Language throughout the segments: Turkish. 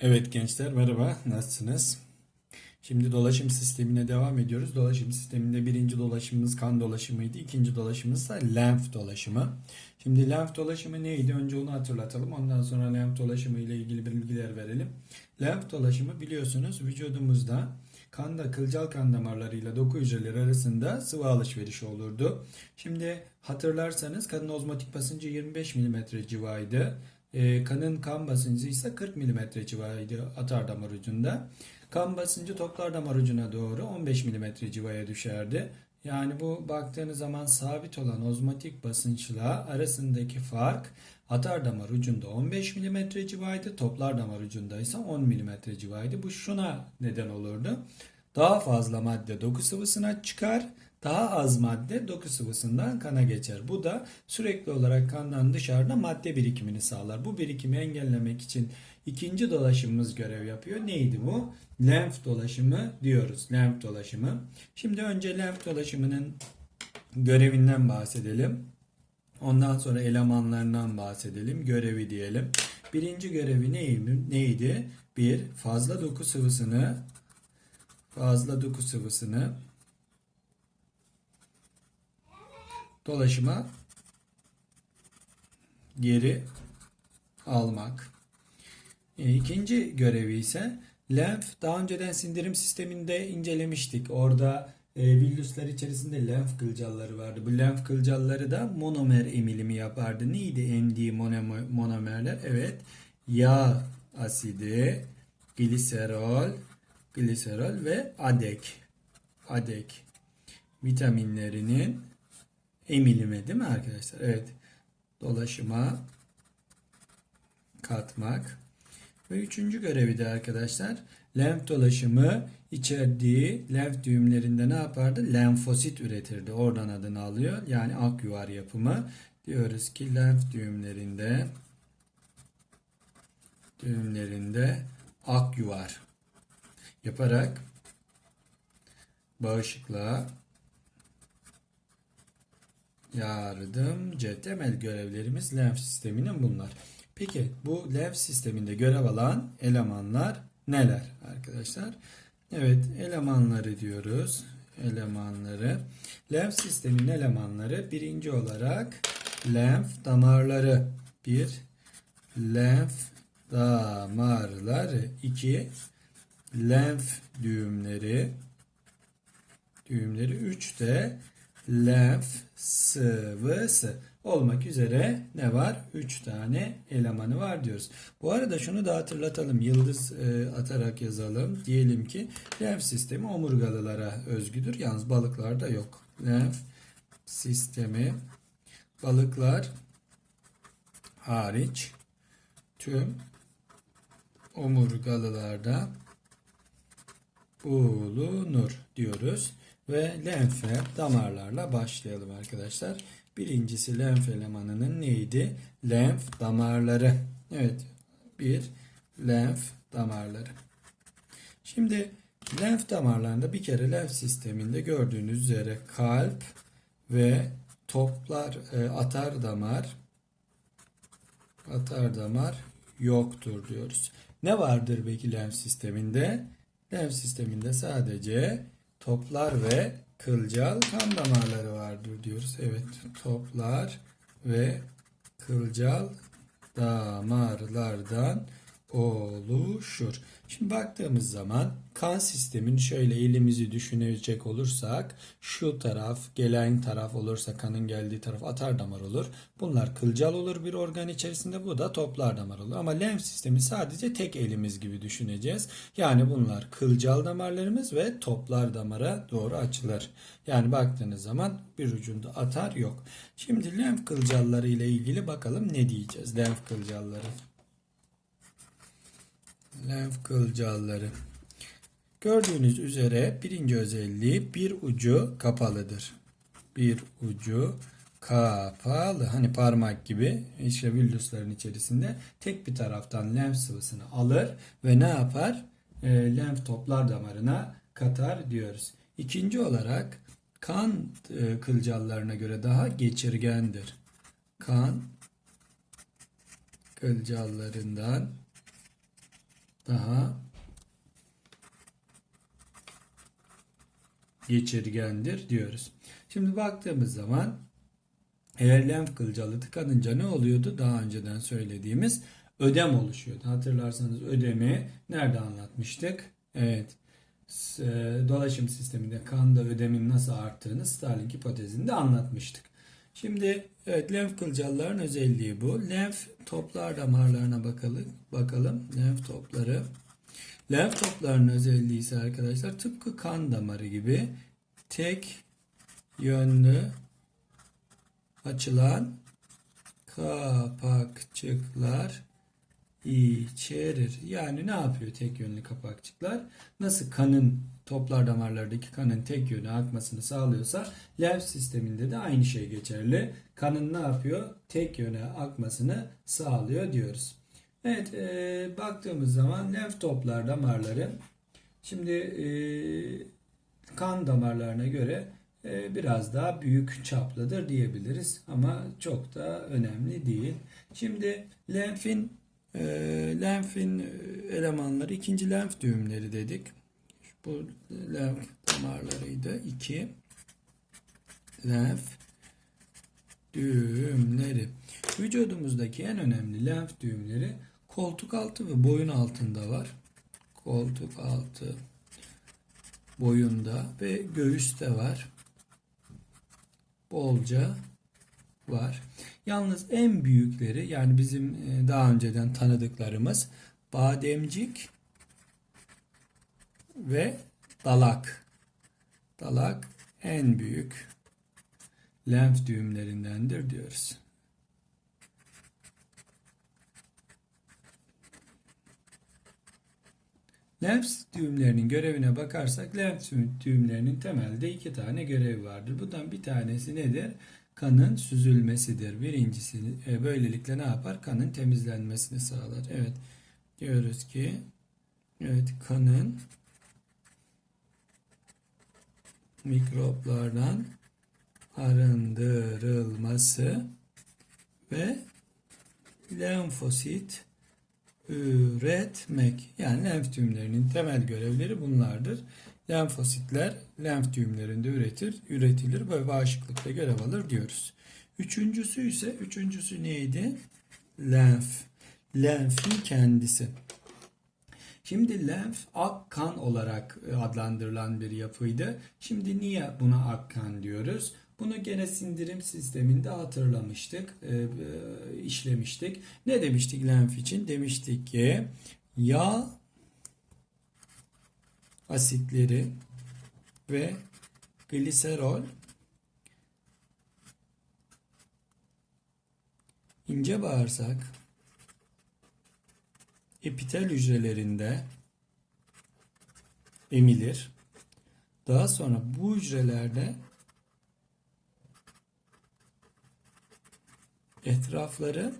Evet gençler merhaba nasılsınız? Şimdi dolaşım sistemine devam ediyoruz. Dolaşım sisteminde birinci dolaşımımız kan dolaşımıydı. İkinci dolaşımımız da lenf dolaşımı. Şimdi lenf dolaşımı neydi? Önce onu hatırlatalım. Ondan sonra lenf dolaşımı ile ilgili bilgiler verelim. Lenf dolaşımı biliyorsunuz vücudumuzda kanda kılcal kan damarlarıyla doku hücreleri arasında sıvı alışverişi olurdu. Şimdi hatırlarsanız kadın ozmotik basıncı 25 mm civarıydı. E, kanın kan basıncı ise 40 mm civarıydı atar damar ucunda. Kan basıncı toplar damar ucuna doğru 15 mm civaya düşerdi. Yani bu baktığınız zaman sabit olan ozmotik basınçla arasındaki fark atar damar ucunda 15 mm civarıydı. Toplar damar ucunda ise 10 mm civarıydı. Bu şuna neden olurdu. Daha fazla madde doku sıvısına çıkar. Daha az madde doku sıvısından kana geçer. Bu da sürekli olarak kandan dışarıda madde birikimini sağlar. Bu birikimi engellemek için ikinci dolaşımımız görev yapıyor. Neydi bu? Lenf dolaşımı diyoruz. Lenf dolaşımı. Şimdi önce lenf dolaşımının görevinden bahsedelim. Ondan sonra elemanlarından bahsedelim. Görevi diyelim. Birinci görevi neydi? neydi? Bir, fazla doku sıvısını fazla doku sıvısını dolaşıma geri almak. E, İkinci görevi ise lenf. Daha önceden sindirim sisteminde incelemiştik. Orada e, içerisinde lenf kılcalları vardı. Bu lenf kılcalları da monomer emilimi yapardı. Neydi monomer- monomerler? Evet. Yağ asidi, gliserol, gliserol ve adek. Adek vitaminlerinin emilimi değil mi arkadaşlar? Evet. Dolaşıma katmak. Ve üçüncü görevi de arkadaşlar lenf dolaşımı içerdiği lenf düğümlerinde ne yapardı? Lenfosit üretirdi. Oradan adını alıyor. Yani ak yuvar yapımı. Diyoruz ki lenf düğümlerinde düğümlerinde ak yuvar yaparak bağışıklığa yardımcı temel görevlerimiz lenf sisteminin bunlar. Peki bu lenf sisteminde görev alan elemanlar neler arkadaşlar? Evet elemanları diyoruz. Elemanları. Lenf sistemin elemanları birinci olarak lenf damarları. Bir lenf damarları. iki lenf düğümleri. Düğümleri. Üç de lenf sıvısı olmak üzere ne var? 3 tane elemanı var diyoruz. Bu arada şunu da hatırlatalım. Yıldız e, atarak yazalım. Diyelim ki lenf sistemi omurgalılara özgüdür. Yalnız balıklarda yok. Lenf sistemi balıklar hariç tüm omurgalılarda bulunur diyoruz. Ve lenfe damarlarla başlayalım arkadaşlar. Birincisi lenf elemanının neydi? Lenf damarları. Evet. Bir lenf damarları. Şimdi lenf damarlarında bir kere lenf sisteminde gördüğünüz üzere kalp ve toplar e, atar damar atar damar yoktur diyoruz. Ne vardır peki lenf sisteminde? Lenf sisteminde sadece toplar ve kılcal kan damarları vardır diyoruz. Evet toplar ve kılcal damarlardan oluşur. Şimdi baktığımız zaman kan sistemini şöyle elimizi düşünecek olursak şu taraf gelen taraf olursa kanın geldiği taraf atar damar olur. Bunlar kılcal olur bir organ içerisinde bu da toplar damar olur. Ama lenf sistemi sadece tek elimiz gibi düşüneceğiz. Yani bunlar kılcal damarlarımız ve toplar damara doğru açılır. Yani baktığınız zaman bir ucunda atar yok. Şimdi lenf kılcalları ile ilgili bakalım ne diyeceğiz lenf kılcalları. Lenf kılcalları. Gördüğünüz üzere birinci özelliği bir ucu kapalıdır. Bir ucu kapalı. Hani parmak gibi işte villüslerin içerisinde tek bir taraftan lenf sıvısını alır ve ne yapar? E, lenf toplar damarına katar diyoruz. İkinci olarak kan e, kılcallarına göre daha geçirgendir. Kan kılcallarından daha geçirgendir diyoruz. Şimdi baktığımız zaman eğer lenf kılcalı tıkanınca ne oluyordu? Daha önceden söylediğimiz ödem oluşuyordu. Hatırlarsanız ödemi nerede anlatmıştık? Evet. E, Dolaşım sisteminde kanda ödemin nasıl arttığını Starling hipotezinde anlatmıştık. Şimdi evet lenf kılcalların özelliği bu. Lenf toplar damarlarına bakalım. Bakalım lenf topları. Lenf toplarının özelliği ise arkadaşlar tıpkı kan damarı gibi tek yönlü açılan kapakçıklar içerir. Yani ne yapıyor tek yönlü kapakçıklar? Nasıl kanın toplar damarlardaki kanın tek yöne akmasını sağlıyorsa lenf sisteminde de aynı şey geçerli. Kanın ne yapıyor? Tek yöne akmasını sağlıyor diyoruz. Evet e, baktığımız zaman lenf toplar damarları şimdi e, kan damarlarına göre e, biraz daha büyük çaplıdır diyebiliriz ama çok da önemli değil. Şimdi lenfin e, lenfin elemanları ikinci lenf düğümleri dedik. Bu lenf damarlarıydı. İki lenf düğümleri. Vücudumuzdaki en önemli lenf düğümleri koltuk altı ve boyun altında var. Koltuk altı boyunda ve göğüste var. Bolca var. Yalnız en büyükleri yani bizim e, daha önceden tanıdıklarımız bademcik ve dalak. Dalak en büyük lenf düğümlerindendir diyoruz. Lenf düğümlerinin görevine bakarsak lenf düğümlerinin temelde iki tane görevi vardır. Bundan bir tanesi nedir? Kanın süzülmesidir. Birincisi e, böylelikle ne yapar? Kanın temizlenmesini sağlar. Evet diyoruz ki evet kanın mikroplardan arındırılması ve lenfosit üretmek. Yani lenf düğümlerinin temel görevleri bunlardır. Lenfositler lenf düğümlerinde üretir, üretilir ve bağışıklıkta görev alır diyoruz. Üçüncüsü ise üçüncüsü neydi? Lenf. Lenfin kendisi. Şimdi lenf ak kan olarak adlandırılan bir yapıydı. Şimdi niye buna ak kan diyoruz? Bunu gene sindirim sisteminde hatırlamıştık, e, e, işlemiştik. Ne demiştik lenf için? Demiştik ki yağ asitleri ve gliserol ince bağırsak epitel hücrelerinde emilir. Daha sonra bu hücrelerde etrafları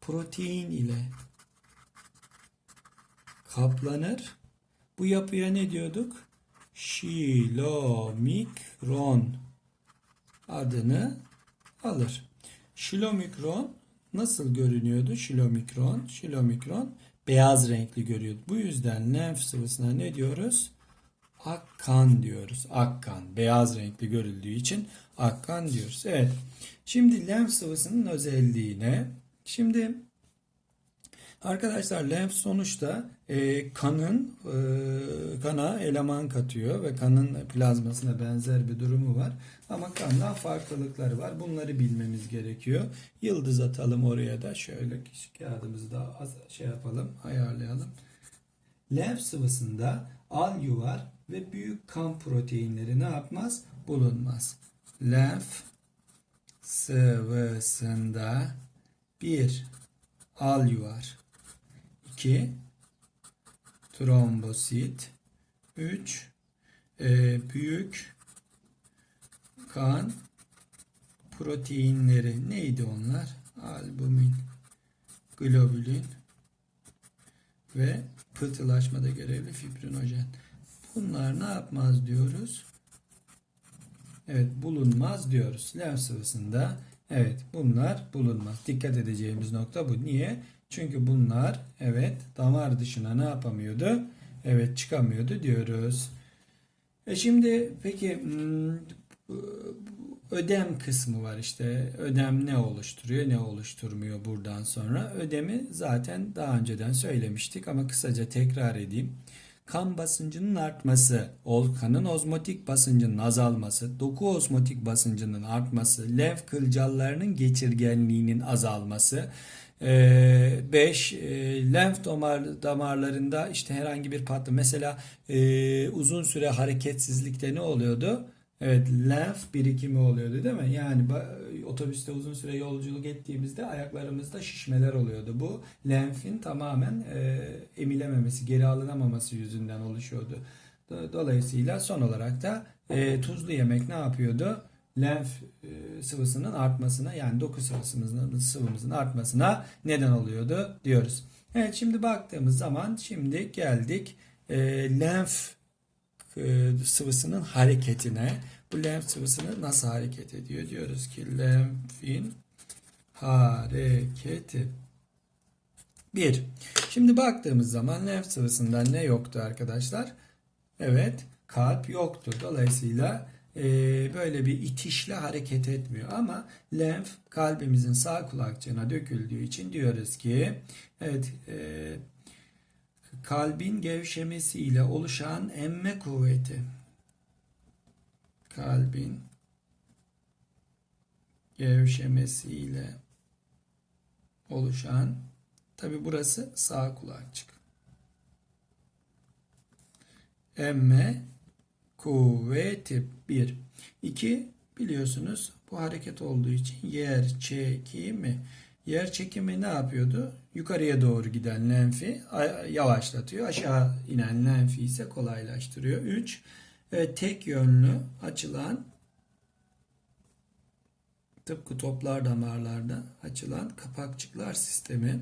protein ile kaplanır. Bu yapıya ne diyorduk? Şilomikron adını alır. Şilomikron nasıl görünüyordu? Şilomikron, şilomikron beyaz renkli görüyordu. Bu yüzden lenf sıvısına ne diyoruz? Akkan diyoruz. Akkan. Beyaz renkli görüldüğü için akkan diyoruz. Evet. Şimdi lenf sıvısının özelliğine. Şimdi arkadaşlar lenf sonuçta e, kanın e, kana eleman katıyor ve kanın plazmasına benzer bir durumu var. Ama kandan farklılıkları var. Bunları bilmemiz gerekiyor. Yıldız atalım oraya da. Şöyle kağıdımızı da az şey yapalım, ayarlayalım. Lenf sıvısında alüvar ve büyük kan proteinleri ne yapmaz? Bulunmaz. Lenf sıvısında bir alüvar 2 trombosit 3 e, büyük kan proteinleri neydi onlar? Albumin, globulin ve pıhtılaşmada görevli fibrinojen. Bunlar ne yapmaz diyoruz? Evet bulunmaz diyoruz. Lenf sıvısında evet bunlar bulunmaz. Dikkat edeceğimiz nokta bu. Niye? Çünkü bunlar evet damar dışına ne yapamıyordu? Evet çıkamıyordu diyoruz. E şimdi peki hmm, ödem kısmı var işte. Ödem ne oluşturuyor, ne oluşturmuyor buradan sonra. Ödemi zaten daha önceden söylemiştik ama kısaca tekrar edeyim. Kan basıncının artması, kanın ozmotik basıncının azalması, doku ozmotik basıncının artması, lenf kılcallarının geçirgenliğinin azalması, 5 lenf damar, damarlarında işte herhangi bir patlama mesela e, uzun süre hareketsizlikte ne oluyordu? Evet, lenf birikimi oluyordu değil mi? Yani otobüste uzun süre yolculuk ettiğimizde ayaklarımızda şişmeler oluyordu. Bu lenfin tamamen e, emilememesi, geri alınamaması yüzünden oluşuyordu. Do- Dolayısıyla son olarak da e, tuzlu yemek ne yapıyordu? Lenf e, sıvısının artmasına yani doku sıvısımızın sıvımızın artmasına neden oluyordu diyoruz. Evet şimdi baktığımız zaman şimdi geldik e, lenf e, sıvısının hareketine. Bu lenf sıvısını nasıl hareket ediyor? Diyoruz ki lenfin hareketi. Bir. Şimdi baktığımız zaman lenf sıvısında ne yoktu arkadaşlar? Evet, kalp yoktu. Dolayısıyla e, böyle bir itişle hareket etmiyor. Ama lenf kalbimizin sağ kulakçığına döküldüğü için diyoruz ki evet e, kalbin gevşemesiyle oluşan emme kuvveti kalbin gevşemesiyle oluşan tabi burası sağ kulakçık emme kuvveti 1 2 biliyorsunuz bu hareket olduğu için yer çekimi Yer çekimi ne yapıyordu? Yukarıya doğru giden lenfi yavaşlatıyor. Aşağı inen lenfi ise kolaylaştırıyor. 3. Evet, tek yönlü açılan tıpkı toplar damarlarda açılan kapakçıklar sistemi.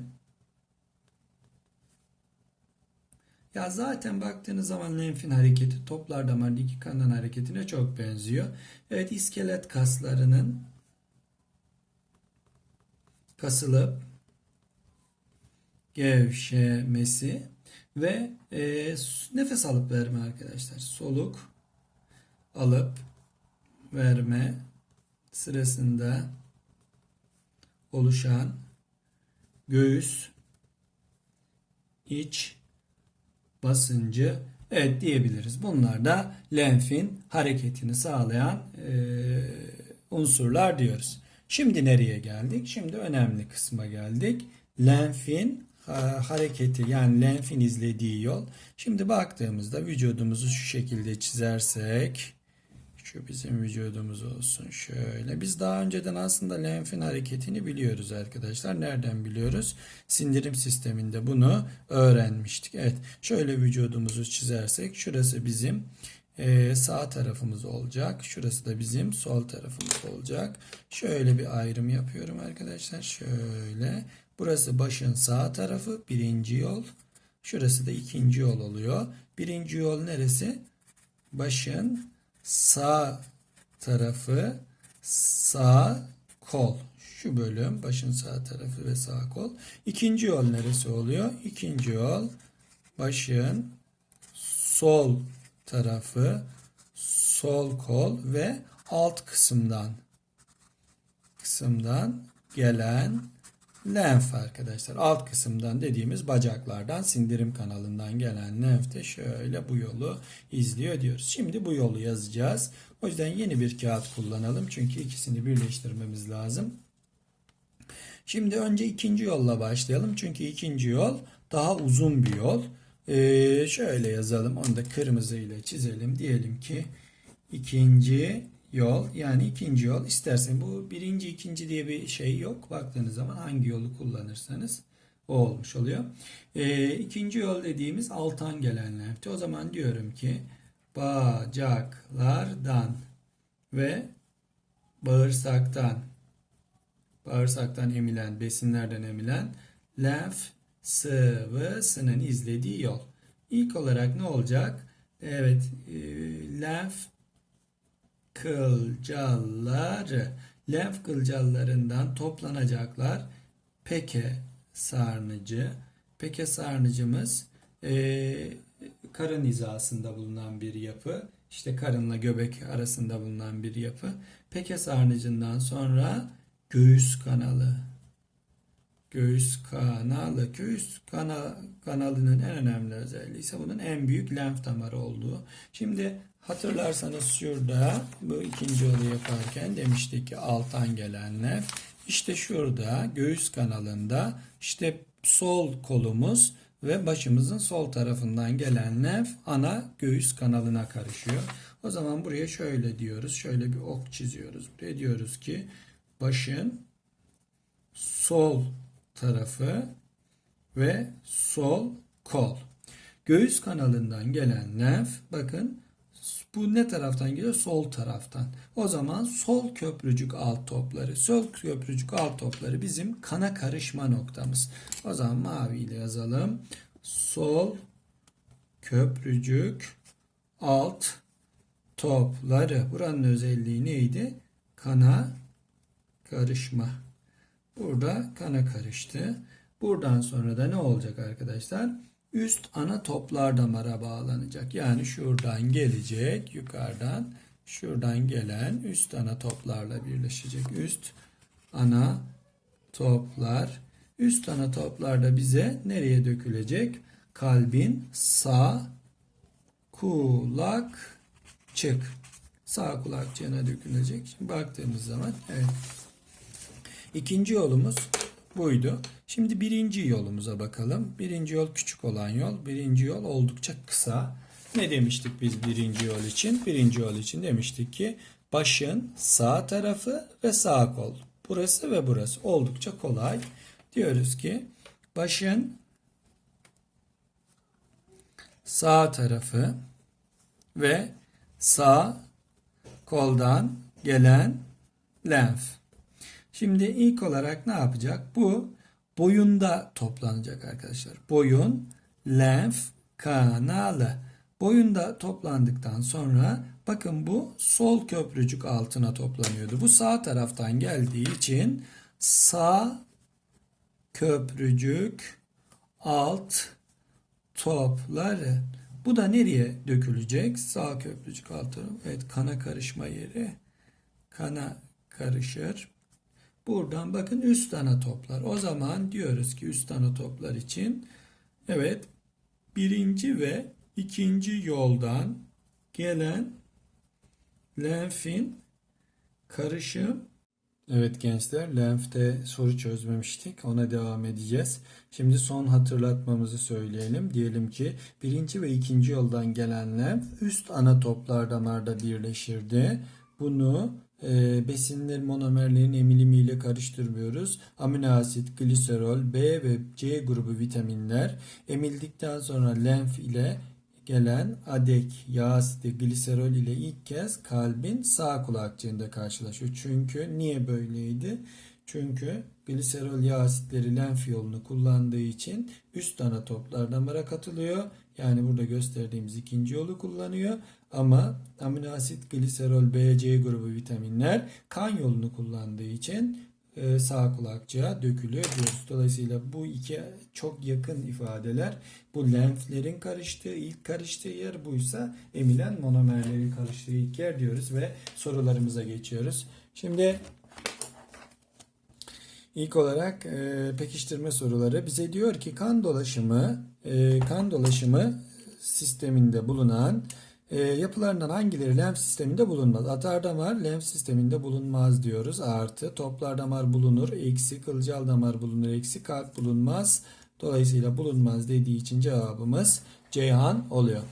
Ya zaten baktığınız zaman lenfin hareketi toplar damardaki kanın hareketine çok benziyor. Evet iskelet kaslarının kasılıp gevşemesi ve e, nefes alıp verme arkadaşlar. Soluk alıp verme sırasında oluşan göğüs iç basıncı evet diyebiliriz. Bunlar da lenfin hareketini sağlayan e, unsurlar diyoruz. Şimdi nereye geldik? Şimdi önemli kısma geldik. Lenfin hareketi yani lenfin izlediği yol. Şimdi baktığımızda vücudumuzu şu şekilde çizersek şu bizim vücudumuz olsun şöyle. Biz daha önceden aslında lenfin hareketini biliyoruz arkadaşlar. Nereden biliyoruz? Sindirim sisteminde bunu öğrenmiştik. Evet şöyle vücudumuzu çizersek şurası bizim ee, sağ tarafımız olacak. Şurası da bizim sol tarafımız olacak. Şöyle bir ayrım yapıyorum arkadaşlar. Şöyle. Burası başın sağ tarafı birinci yol. Şurası da ikinci yol oluyor. Birinci yol neresi? Başın sağ tarafı sağ kol. Şu bölüm başın sağ tarafı ve sağ kol. İkinci yol neresi oluyor? İkinci yol başın sol tarafı sol kol ve alt kısımdan kısımdan gelen lenf arkadaşlar. Alt kısımdan dediğimiz bacaklardan sindirim kanalından gelen lenf de şöyle bu yolu izliyor diyoruz. Şimdi bu yolu yazacağız. O yüzden yeni bir kağıt kullanalım. Çünkü ikisini birleştirmemiz lazım. Şimdi önce ikinci yolla başlayalım. Çünkü ikinci yol daha uzun bir yol. Ee, şöyle yazalım. Onu da kırmızı ile çizelim. Diyelim ki ikinci yol yani ikinci yol istersen bu birinci ikinci diye bir şey yok. Baktığınız zaman hangi yolu kullanırsanız o olmuş oluyor. Ee, ikinci yol dediğimiz alttan gelen lenfti. O zaman diyorum ki bacaklardan ve bağırsaktan bağırsaktan emilen besinlerden emilen lenf sıvısının izlediği yol. İlk olarak ne olacak? Evet, e, lenf kılcalları lenf kılcallarından toplanacaklar peke sarnıcı. Peke sarnıcımız e, karın hizasında bulunan bir yapı. İşte karınla göbek arasında bulunan bir yapı. Peke sarnıcından sonra göğüs kanalı. Göğüs kanalı. Göğüs kana, kanalının en önemli özelliği ise bunun en büyük lenf damarı olduğu. Şimdi hatırlarsanız şurada bu ikinci yolu yaparken demiştik ki alttan gelen lenf. İşte şurada göğüs kanalında işte sol kolumuz ve başımızın sol tarafından gelen lenf ana göğüs kanalına karışıyor. O zaman buraya şöyle diyoruz. Şöyle bir ok çiziyoruz. Buraya diyoruz ki başın sol tarafı ve sol kol. Göğüs kanalından gelen lenf bakın bu ne taraftan geliyor? Sol taraftan. O zaman sol köprücük alt topları. Sol köprücük alt topları bizim kana karışma noktamız. O zaman mavi ile yazalım. Sol köprücük alt topları. Buranın özelliği neydi? Kana karışma. Burada kana karıştı. Buradan sonra da ne olacak arkadaşlar? Üst ana toplar damara bağlanacak. Yani şuradan gelecek yukarıdan şuradan gelen üst ana toplarla birleşecek. Üst ana toplar. Üst ana toplar da bize nereye dökülecek? Kalbin sağ kulakçık. Sağ kulakçığına dökülecek. Şimdi baktığımız zaman evet. İkinci yolumuz buydu. Şimdi birinci yolumuza bakalım. Birinci yol küçük olan yol. Birinci yol oldukça kısa. Ne demiştik biz birinci yol için? Birinci yol için demiştik ki başın sağ tarafı ve sağ kol. Burası ve burası oldukça kolay. Diyoruz ki başın sağ tarafı ve sağ koldan gelen lenf. Şimdi ilk olarak ne yapacak? Bu boyunda toplanacak arkadaşlar. Boyun, lenf, kanalı. Boyunda toplandıktan sonra bakın bu sol köprücük altına toplanıyordu. Bu sağ taraftan geldiği için sağ köprücük alt topları. Bu da nereye dökülecek? Sağ köprücük altı. Evet kana karışma yeri. Kana karışır. Buradan bakın üst ana toplar. O zaman diyoruz ki üst ana toplar için evet birinci ve ikinci yoldan gelen lenfin karışım Evet gençler lenfte soru çözmemiştik. Ona devam edeceğiz. Şimdi son hatırlatmamızı söyleyelim. Diyelim ki birinci ve ikinci yoldan gelen lenf üst ana toplar damarda birleşirdi. Bunu besinler monomerlerin emilimiyle karıştırmıyoruz. Amino asit, gliserol, B ve C grubu vitaminler emildikten sonra lenf ile gelen adek, yağ asidi, gliserol ile ilk kez kalbin sağ kulakçığında karşılaşıyor. Çünkü niye böyleydi? Çünkü gliserol yağ asitleri lenf yolunu kullandığı için üst ana toplar damara katılıyor. Yani burada gösterdiğimiz ikinci yolu kullanıyor. Ama amino asit, gliserol, B, C grubu vitaminler kan yolunu kullandığı için e, sağ kulakçığa dökülüyor diyoruz. Dolayısıyla bu iki çok yakın ifadeler. Bu lenflerin karıştığı, ilk karıştığı yer buysa emilen monomerlerin karıştığı ilk yer diyoruz ve sorularımıza geçiyoruz. Şimdi ilk olarak e, pekiştirme soruları bize diyor ki kan dolaşımı e, kan dolaşımı sisteminde bulunan e, yapılarından hangileri lenf sisteminde bulunmaz? Atar damar lenf sisteminde bulunmaz diyoruz. Artı toplar damar bulunur. Eksi kılcal damar bulunur. Eksi kalp bulunmaz. Dolayısıyla bulunmaz dediği için cevabımız Ceyhan oluyor.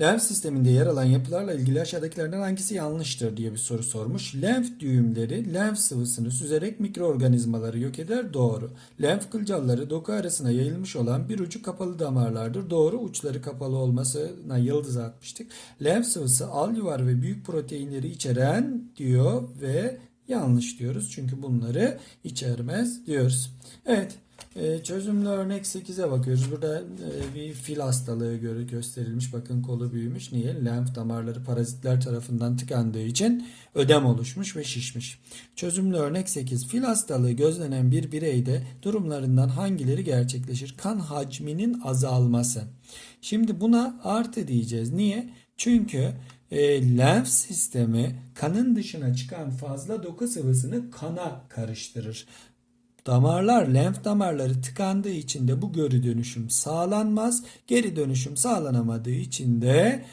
Lenf sisteminde yer alan yapılarla ilgili aşağıdakilerden hangisi yanlıştır diye bir soru sormuş. Lenf düğümleri lenf sıvısını süzerek mikroorganizmaları yok eder. Doğru. Lenf kılcalları doku arasına yayılmış olan bir ucu kapalı damarlardır. Doğru. Uçları kapalı olmasına yıldız atmıştık. Lenf sıvısı al yuvar ve büyük proteinleri içeren diyor ve yanlış diyoruz. Çünkü bunları içermez diyoruz. Evet. Ee, çözümlü örnek 8'e bakıyoruz. Burada e, bir fil hastalığı gö- gösterilmiş. Bakın kolu büyümüş. Niye? Lenf damarları parazitler tarafından tıkandığı için ödem oluşmuş ve şişmiş. Çözümlü örnek 8. Fil hastalığı gözlenen bir bireyde durumlarından hangileri gerçekleşir? Kan hacminin azalması. Şimdi buna artı diyeceğiz. Niye? Çünkü e, lenf sistemi kanın dışına çıkan fazla doku sıvısını kana karıştırır. Damarlar, lenf damarları tıkandığı için de bu geri dönüşüm sağlanmaz. Geri dönüşüm sağlanamadığı için de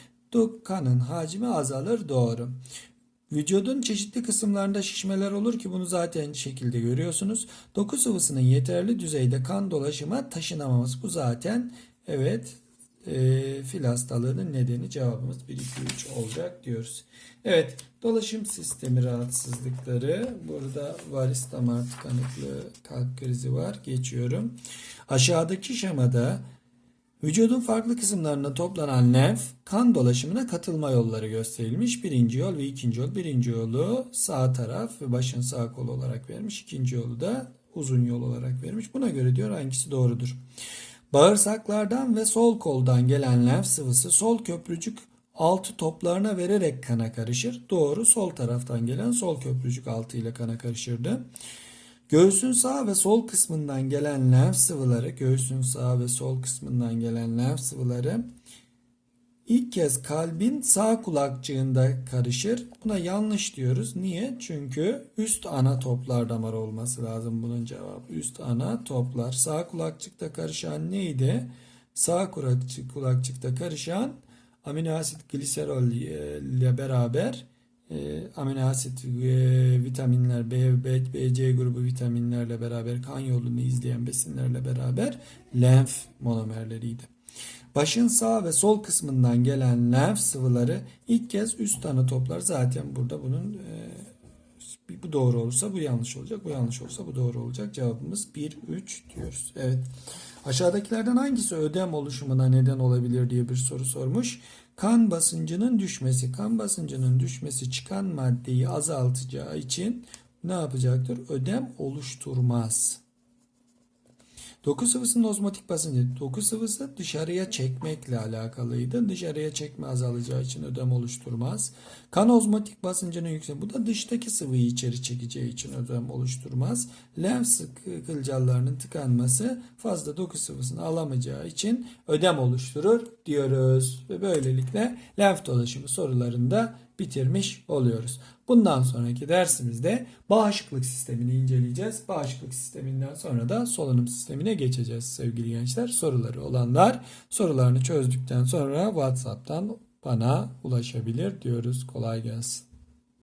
kanın hacmi azalır doğru. Vücudun çeşitli kısımlarında şişmeler olur ki bunu zaten şekilde görüyorsunuz. Doku sıvısının yeterli düzeyde kan dolaşıma taşınamaması bu zaten evet e, fil hastalığının nedeni cevabımız 1 2 3 olacak diyoruz. Evet dolaşım sistemi rahatsızlıkları burada varis damar tıkanıklığı kalp krizi var geçiyorum. Aşağıdaki şemada Vücudun farklı kısımlarına toplanan lenf kan dolaşımına katılma yolları gösterilmiş. Birinci yol ve ikinci yol. Birinci yolu sağ taraf ve başın sağ kolu olarak vermiş. İkinci yolu da uzun yol olarak vermiş. Buna göre diyor hangisi doğrudur. Bağırsaklardan ve sol koldan gelen lenf sıvısı sol köprücük altı toplarına vererek kana karışır. Doğru sol taraftan gelen sol köprücük altı ile kana karışırdı. Göğsün sağ ve sol kısmından gelen lenf sıvıları, göğsün sağ ve sol kısmından gelen lenf sıvıları ilk kez kalbin sağ kulakçığında karışır. Buna yanlış diyoruz. Niye? Çünkü üst ana toplar damar olması lazım bunun cevabı. Üst ana toplar. Sağ kulakçıkta karışan neydi? Sağ kulakçık, kulakçıkta karışan amino asit gliserol e, ile beraber e, amino asit e, vitaminler B, B, B, C grubu vitaminlerle beraber kan yolunu izleyen besinlerle beraber lenf monomerleriydi. Başın sağ ve sol kısmından gelen lenf sıvıları ilk kez üst ana toplar. Zaten burada bunun e, bu doğru olursa bu yanlış olacak. Bu yanlış olursa bu doğru olacak. Cevabımız 1, 3 diyoruz. Evet. Aşağıdakilerden hangisi ödem oluşumuna neden olabilir diye bir soru sormuş. Kan basıncının düşmesi, kan basıncının düşmesi çıkan maddeyi azaltacağı için ne yapacaktır? Ödem oluşturmaz. Doku sıvısının ozmotik basıncı. Doku sıvısı dışarıya çekmekle alakalıydı. Dışarıya çekme azalacağı için ödem oluşturmaz. Kan ozmotik basıncının yüksek. Bu da dıştaki sıvıyı içeri çekeceği için ödem oluşturmaz. Lenf kılcallarının tıkanması fazla doku sıvısını alamayacağı için ödem oluşturur diyoruz. Ve böylelikle lenf dolaşımı sorularında bitirmiş oluyoruz. Bundan sonraki dersimizde bağışıklık sistemini inceleyeceğiz. Bağışıklık sisteminden sonra da solunum sistemine geçeceğiz sevgili gençler. Soruları olanlar sorularını çözdükten sonra WhatsApp'tan bana ulaşabilir diyoruz. Kolay gelsin.